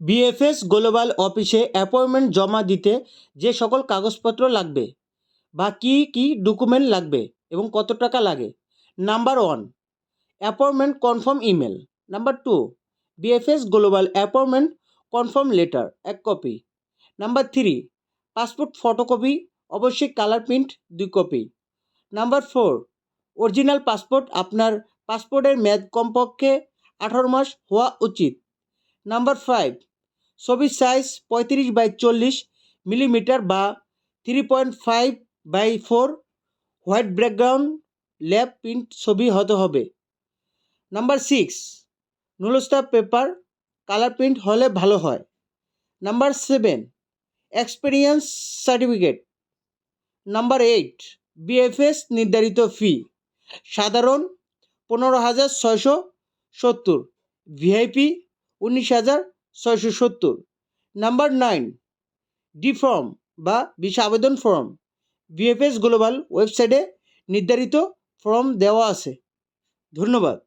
BFS global অফিসে appointment জমা দিতে যে সকল কাগজপত্র লাগবে বা কী কী ডকুমেন্ট লাগবে এবং কত টাকা লাগে। Number one, appointment confirm email. Number two BFS global appointment confirm letter, এক copy. Number three, passport photocopy, অবশ্যই কালার প্রিন্ট, দুই copy. Number four, original passport আপনার পাসপোর্টের মেয়াদ কমপক্ষে আঠারো মাস হওয়া উচিত। নাম্বার ফাইভ ছবির সাইজ পঁয়ত্রিশ বাই চল্লিশ মিলিমিটার বা three point five by four white background lab print ছবি হতে হবে। নাম্বার সিক্স নুলস্টার পেপার কালার প্রিন্ট হলে ভালো হয়। Number seven experience certificate number eight BFS নির্ধারিত ফি সাধারণ পনেরো হাজার ছয়শো সত্তর। ভিআইপি উনিশ হাজার ছয়শো সত্তর। নাম্বার নাইন ডি ফর্ম বা ভিসা আবেদন ফর্ম বিএফএস গ্লোবাল ওয়েবসাইটে নির্ধারিত ফর্ম দেওয়া আছে। ধন্যবাদ।